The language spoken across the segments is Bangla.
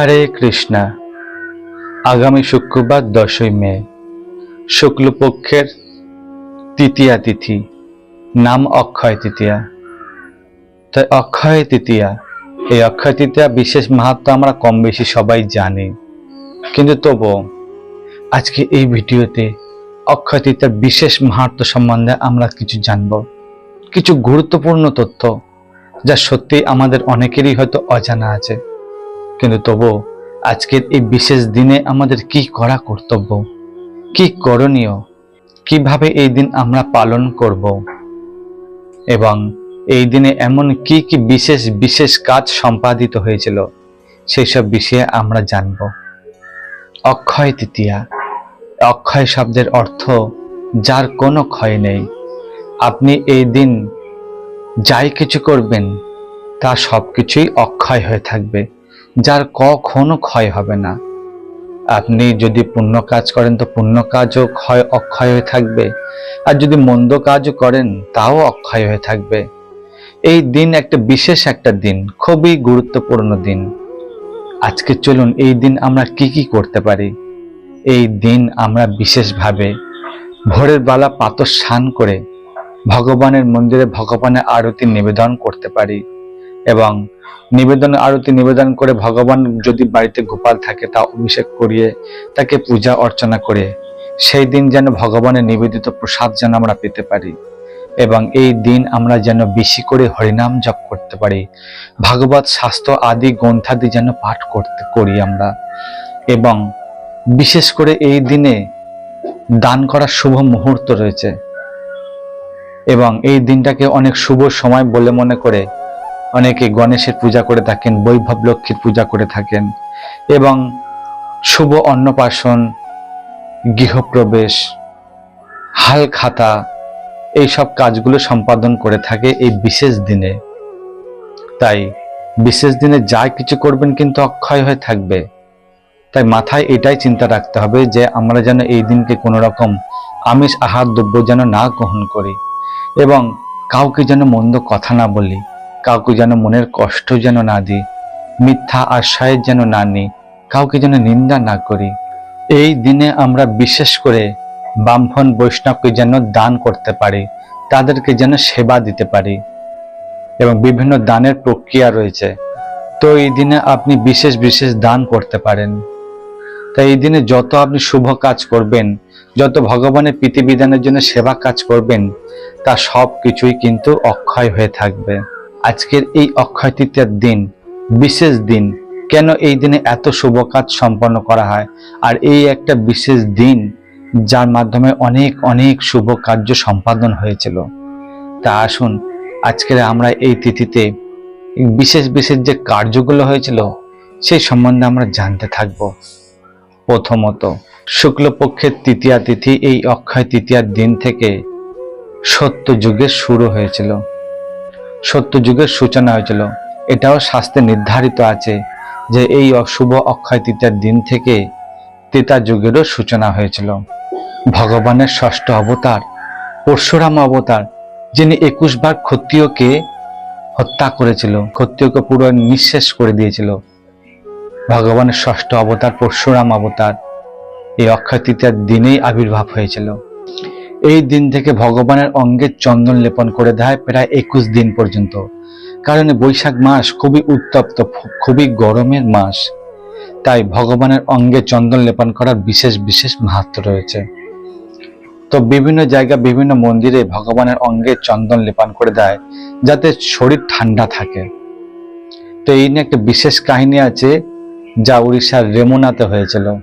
হরে কৃষ্ণা। আগামী শুক্রবার দশই মে, শুক্লপক্ষের তৃতীয়া তিথি, নাম অক্ষয় তৃতীয়া। তাই অক্ষয় তৃতীয়া, এই অক্ষয় তৃতীয়া বিশেষ মাহাত্ম আমরা কম বেশি সবাই জানি। কিন্তু তবু আজকে এই ভিডিওতে অক্ষয় তৃতীয়ার বিশেষ মাহাত্ম সম্বন্ধে আমরা কিছু জানব। কিছু গুরুত্বপূর্ণ তথ্য, যা সত্যি আমাদের অনেকেরই হয়তো অজানা আছে। কিন্তু তবু আজকের এই বিশেষ দিনে আমাদের কি করা কর্তব্য? কি করণীয়? কীভাবে এই দিন আমরা পালন করব? এবং এই দিনে এমন কি কি বিশেষ বিশেষ কাজ সম্পাদিত হয়েছিল সেই সব বিষয়ে আমরা জানব। অক্ষয় তৃতীয়া। অক্ষয় শব্দের অর্থ, যার কোনো ক্ষয় নেই। আপনি এই দিন যাই কিছু করবেন, তা সবকিছুই অক্ষয় হয়ে থাকবে। যার কখনো ক্ষয় হবে না। আপনি যদি পুণ্য কাজ করেন, তো পুণ্য কাজও ক্ষয়, অক্ষয় হয়ে থাকবে। আর যদি মন্দ কাজও করেন, তাও অক্ষয় হয়ে থাকবে। এই দিন একটা বিশেষ একটা দিন, খুবই গুরুত্বপূর্ণ দিন। আজকে চলুন, এই দিন আমরা কি কি করতে পারি? এই দিন আমরা বিশেষভাবে ভোরের বেলা পাতর স্নান করে ভগবানের মন্দিরে ভগবানের আরতি নিবেদন করতে পারি। এবং নিবেদন, আরতি, নিবেদন করে ভগবান যদি বাড়িতে গোপাল থাকে তা অভিষেক করিয়ে তাকে পূজা অর্চনা করে, সেই দিন যেন ভগবানের নিবেদিত প্রসাদ যেন আমরা পেতে পারি এবং এই দিন আমরা যেন বেশি করে হরিনাম জপ করতে পারি, ভাগবত শাস্ত্র আদি গ্রন্থাদি যেন পাঠ করতে করি আমরা এবং বিশেষ করে এই দিনে দান করার শুভ মুহূর্ত রয়েছে এবং এই দিনটাকে অনেক শুভ সময় বলে মনে করে অনেকে গণেশের পূজা করে থাকেন, বৈভব লক্ষ্মীর পূজা করে থাকেন এবং শুভ অন্নপ্রাশন, গৃহপ্রবেশ, হাল খাতা এই সব কাজগুলো সম্পাদন করে থাকে এই বিশেষ দিনে। তাই বিশেষ দিনে যা কিছু করবেন কিন্তু অক্ষয় হয়ে থাকবে। তাই মাথায় এটাই চিন্তা রাখতে হবে যে আমরা যেন এই দিনকে কোনো রকম আমিষ আহার দ্রব্য যেন না গ্রহণ করি এবং কাউকে যেন মন্দ কথা না বলি। কাউকে যেন মনের কষ্ট যেন না দিই, মিথ্যা আশ্রয়ের যেন না নিই, কাউকে যেন নিন্দা না করি। এই দিনে আমরা বিশেষ করে বামফন বৈষ্ণবকে যেন দান করতে পারি, তাদেরকে যেন সেবা দিতে পারি এবং বিভিন্ন দানের প্রক্রিয়া রয়েছে। তো এই দিনে আপনি বিশেষ বিশেষ দান করতে পারেন। তাই এই দিনে যত আপনি শুভ কাজ করবেন, যত ভগবানের প্রীতিবিধানের জন্য সেবা কাজ করবেন, তা সব কিছুই কিন্তু অক্ষয় হয়ে থাকবে। আজকের এই অক্ষয় তৃতীয়ার দিন, বিশেষ দিন, কেন এই দিনে এত শুভ কাজ সম্পন্ন করা হয় আর এই একটা বিশেষ দিন যার মাধ্যমে অনেক অনেক শুভ কার্য সম্পাদন হয়েছিল। তা আসুন, আজকের আমরা এই তিথিতে বিশেষ বিশেষ যে কার্যগুলো হয়েছিল সেই সম্বন্ধে আমরা জানতে থাকব। প্রথমত, শুক্লপক্ষের তৃতীয়া তিথি এই অক্ষয় তৃতীয়ার দিন থেকে সত্য যুগের শুরু হয়েছিল। সত্য যুগের সূচনা হয়েছিল। এটাও শাস্ত্রে নির্ধারিত আছে যে এই অশুভ অক্ষয় তৃতীয়ার দিন থেকে ত্রেতা যুগেরও সূচনা হয়েছিল। ভগবানের ষষ্ঠ অবতার, পরশুরাম অবতার, যিনি একুশ বার ক্ষত্রিয়কে হত্যা করেছিল, ক্ষত্রিয়কে পুরো নিঃশেষ করে দিয়েছিল। ভগবানের ষষ্ঠ অবতার, পরশুরাম অবতার, এই অক্ষয় তৃতীয়ার দিনেই আবির্ভাব হয়েছিল। এই দিন থেকে ভগবানের অঙ্গে চন্দন লেপন করে দেয় প্রায় একুশ দিন পর্যন্ত। কারণ বৈশাখ মাস খুবই উত্তপ্ত, খুবই গরমের মাস। তাই ভগবানের অঙ্গে চন্দন লেপন করার বিশেষ বিশেষ মাহাত্ম রয়েছে। তো বিভিন্ন জায়গা, বিভিন্ন মন্দিরে ভগবানের অঙ্গে চন্দন লেপন করে দেয় যাতে শরীর ঠান্ডা থাকে। তো এই নিয়ে একটা বিশেষ কাহিনী আছে যা উড়িষ্যার রেমুনাতে হয়েছিল।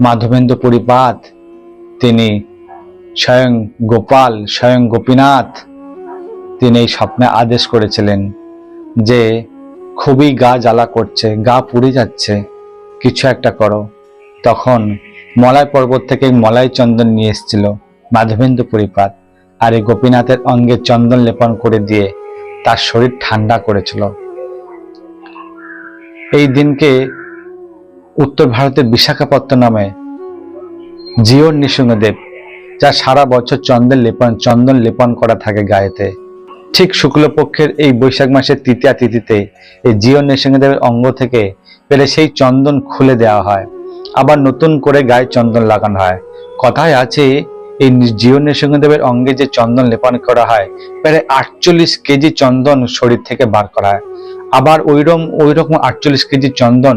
মাধবেন্দ্র পরিপাত, তিনি স্বয়ং গোপাল, স্বয়ং গোপীনাথ, তিনি এই স্বপ্নে আদেশ করেছিলেন যে খুবই গা জ্বালা করছে, গা পুড়ে যাচ্ছে, কিছু একটা করো। তখন মলয় পর্বত থেকে মলয় চন্দন নিয়ে এসেছিল, মাধবেন্দু পরিপাত, আর এই গোপীনাথের অঙ্গে চন্দন লেপন করে দিয়ে তার শরীর ঠান্ডা করেছিল। এই দিনকে উত্তর ভারতের বিশাখাপত্তনমে জিওর নৃসিংহদেব যা সারা বছর চন্দন লেপন চন্দন লেপন করা থাকে গায়েতে। ঠিক শুক্লপক্ষের এই বৈশাখ মাসের তৃতীয়া তিথিতে এই জিও নৃসিংহদেবের অঙ্গ থেকে পেলে সেই চন্দন খুলে দেওয়া হয়। আবার নতুন করে গায়ে চন্দন লাগানো হয়। কথায় আছে, এই জিও নৃসিংহদেবের অঙ্গে যে চন্দন লেপন করা হয়, প্রায় আটচল্লিশ কেজি চন্দন শরীর থেকে বার করা হয়। আবার ওইরকম ওইরকম আটচল্লিশ কেজি চন্দন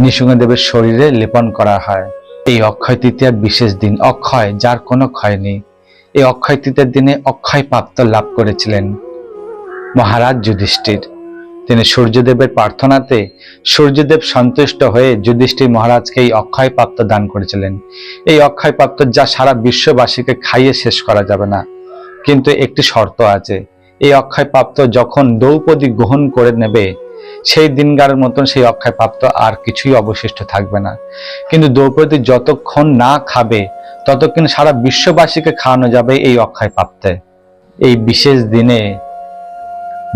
নৃসিংহদেবের শরীরে লেপন করা হয়। এই অক্ষয় তৃতীয়ার বিশেষ দিন অক্ষয়, যার কোনো ক্ষয় নেই। এই অক্ষয় তৃতীয়ার দিনে অক্ষয় প্রাপ্ত লাভ করেছিলেন মহারাজ যুধিষ্ঠির। তিনি সূর্যদেবের প্রার্থনাতে সূর্যদেব সন্তুষ্ট হয়ে যুধিষ্ঠির মহারাজকে এই অক্ষয় প্রাপ্ত দান করেছিলেন। এই অক্ষয় প্রাপ্ত যা সারা বিশ্ববাসীকে খাইয়ে শেষ করা যাবে না। কিন্তু একটি শর্ত আছে। এই অক্ষয় প্রাপ্ত যখন দ্রৌপদী গ্রহণ করে নেবে সেই দিনগারের মতন সেই অক্ষয় প্রাপ্ত আর কিছুই অবশিষ্ট থাকবে না। কিন্তু দ্রৌপদী যতক্ষণ না খাবে, ততক্ষণ সারা বিশ্ববাসীকে খাওয়ানো যাবে এই অক্ষয় প্রাপ্তে এই বিশেষ দিনে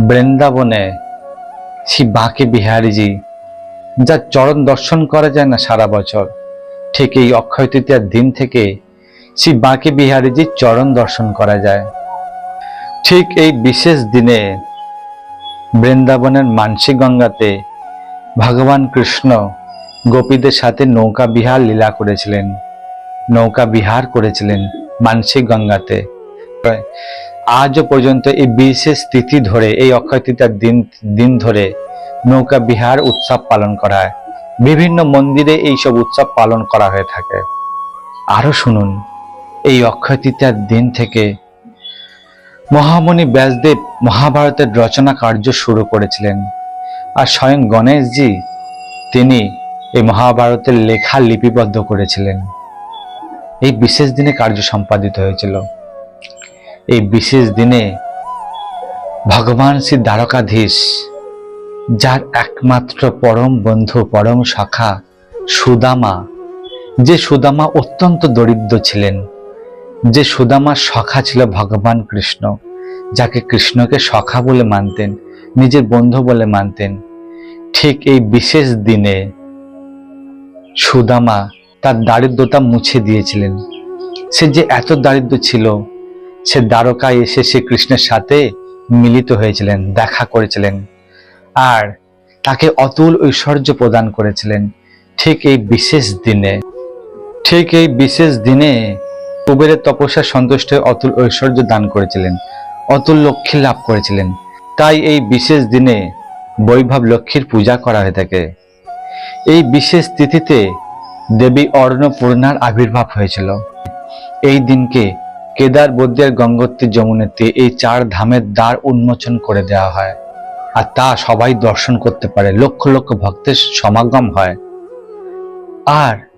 বৃন্দাবনে শ্রী বাঁকে বিহারীজি যা চরণ দর্শন করা যায় না সারা বছর, ঠিক এই অক্ষয় তৃতীয়ার দিন থেকে শ্রী বাঁকে বিহারীজির চরণ দর্শন করা যায়। ঠিক এই বিশেষ দিনে বৃন্দাবনের মানসী গঙ্গাতে ভগবান কৃষ্ণ গোপীদের সাথে নৌকা বিহার লীলা করেছিলেন। নৌকা বিহার করেছিলেন মানসিক গঙ্গাতে। আজও পর্যন্ত এই বিশেষ তিথি ধরে, এই অক্ষয় তৃতীয়ার দিন দিন ধরে নৌকা বিহার উৎসব পালন করা হয়। বিভিন্ন মন্দিরে এই সব উৎসব পালন করা হয়ে থাকে। আরও শুনুন, এই অক্ষয় তৃতীয়ার দিন থেকে মহামণি ব্যাসদেব মহাভারতের রচনা কার্য শুরু করেছিলেন। আর স্বয়ং গণেশজি তিনি এই মহাভারতের লেখা লিপিবদ্ধ করেছিলেন। এই বিশেষ দিনে কার্য সম্পাদিত হয়েছিল। এই বিশেষ দিনে ভগবান শ্রী দ্বারকাধীশ, যার একমাত্র পরম বন্ধু, পরম সখা সুদামা, যে সুদামা অত্যন্ত দরিদ্র ছিলেন যে সুদামার সখা ছিল ভগবান কৃষ্ণ, যাকে কৃষ্ণকে সখা বলে মানতেন, নিজের বন্ধু বলে মানতেন, ঠিক এই বিশেষ দিনে সুদামা তার দারিদ্রতা মুছে দিয়েছিলেন। সে যে এত দারিদ্র ছিল, সে দ্বারকায় এসে সে কৃষ্ণের সাথে মিলিত হয়েছিলেন, দেখা করেছিলেন, আর তাকে অতুল ঐশ্বর্য প্রদান করেছিলেন, ঠিক এই বিশেষ দিনে। ঠিক এই বিশেষ দিনে কুবেরের তপস্যা সন্তুষ্ট অতুল ঐশ্বর্য দান করেছিলেন। অতুল লক্ষ্মী লাভ করেছিলেন। তাই এই বিশেষ দিনে বৈভব লক্ষ্মীর পূজা করা হয়ে থাকে। এই বিশেষ তিথিতে দেবী অর্ণপূর্ণার আবির্ভাব হয়েছিল। এই দিনকে কেদার বদ্যার গঙ্গোত্রী যমুনেতে এই চার ধামের দ্বার উন্মোচন করে দেওয়া হয় আর তা সবাই দর্শন করতে পারে। লক্ষ লক্ষ ভক্তের সমাগম হয়। আর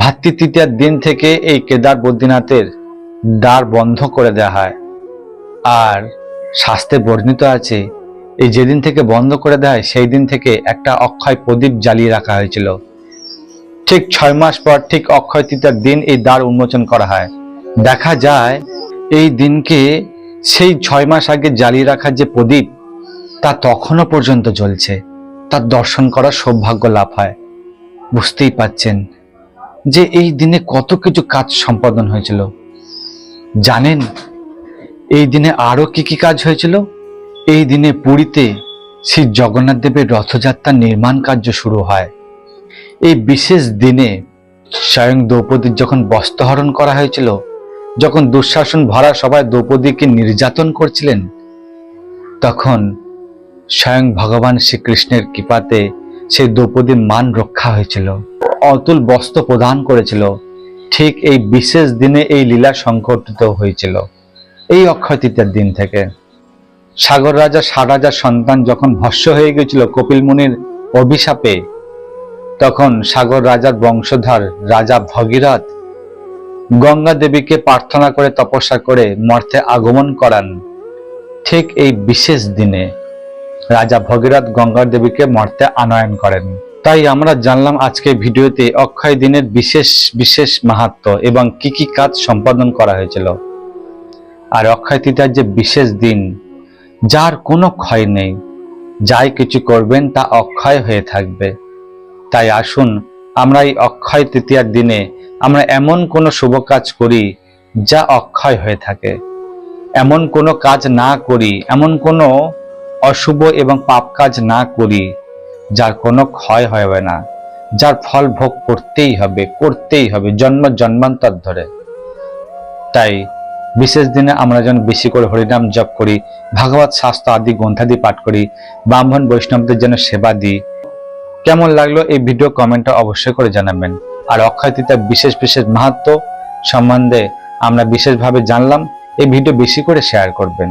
ভাতৃ তৃতীয়ার দিন থেকে এই কেদার বদ্রীনাথের দ্বার বন্ধ করে দেওয়া হয়। আর শাস্তে বর্ণিত আছে, এই যেদিন থেকে বন্ধ করে দেয় সেই দিন থেকে একটা অক্ষয় প্রদীপ জ্বালিয়ে রাখা হয়েছিল। ঠিক ছয় মাস পর ঠিক অক্ষয় তৃতীয়ার দিন এই দ্বার উন্মোচন করা হয়। দেখা যায়, এই দিনকে সেই ছয় মাস আগে জ্বালিয়ে রাখা যে প্রদীপ, তা তখনও পর্যন্ত জ্বলছে। তার দর্শন করার সৌভাগ্য লাভ হয়। বুঝতেই পাচ্ছেন যে এই দিনে কত কিছু কাজ সম্পাদন হয়েছিল। জানেন, এই দিনে আরও কি কি কাজ হয়েছিল? এই দিনে পুরীতে শ্রী জগন্নাথ দেবের রথযাত্রার নির্মাণ কার্য শুরু হয়। এই বিশেষ দিনে স্বয়ং দ্রৌপদীর যখন বস্ত্রহরণ করা হয়েছিল, যখন দুঃশাসন ভরা সবাই দ্রৌপদীকে নির্যাতন করছিলেন, তখন স্বয়ং ভগবান শ্রীকৃষ্ণের কৃপাতে সেই দ্রৌপদীর মান রক্ষা হয়েছিল। অতুল বস্ত্র প্রদান করেছিল। ঠিক এই বিশেষ দিনে এই লীলা সংঘটিত হয়েছিল। এই অক্ষয় দিন থেকে। সাগর রাজা, ষাট রাজার সন্তান যখন ভস্য হয়ে গেছিল কপিল মুনির অভিশাপে, তখন সাগর রাজার বংশধর রাজা ভগীরথ গঙ্গা দেবীকে প্রার্থনা করে তপস্যা করে মর্থে আগমন করান। ঠিক এই বিশেষ দিনে রাজা ভগীরথ গঙ্গা দেবীকে মর্তে আনয়ন করেন। তাই আমরা জানলাম আজকে ভিডিওতে অক্ষয় দিনের বিশেষ বিশেষ মাহাত্ম এবং কি কি কাজ সম্পাদন করা হয়েছিল। আর অক্ষয় তৃতীয়ার যে বিশেষ দিন, যার কোনো ক্ষয় নেই, যাই কিছু করবেন তা অক্ষয় হয়ে থাকবে। তাই আসুন, আমরা এই অক্ষয় তৃতীয়ার দিনে আমরা এমন কোনো শুভ কাজ করি যা অক্ষয় হয়ে থাকে। এমন কোনো কাজ না করি, এমন কোনো অশুভ এবং পাপ কাজ না করি, যার কোনো ক্ষয় হবে না, যার ফল ভোগ করতেই হবে করতেই হবে, জন্ম জন্মান্তর ধরে। তাই বিশেষ দিনে আমরা যেন বেশি করে হরিনাম জপ করি, ভাগবত শাস্ত্র আদি গ্রন্থাদি পাঠ করি, ব্রাহ্মণ বৈষ্ণবদের যেন সেবা দিই। কেমন লাগল এই ভিডিও কমেন্টে অবশ্যই করে জানাবেন। আর অক্ষয় তৃতীয়ার বিশেষ বিশেষ মাহাত্ম সম্বন্ধে আমরা বিশেষভাবে জানলাম, এই ভিডিও বেশি করে শেয়ার করবেন।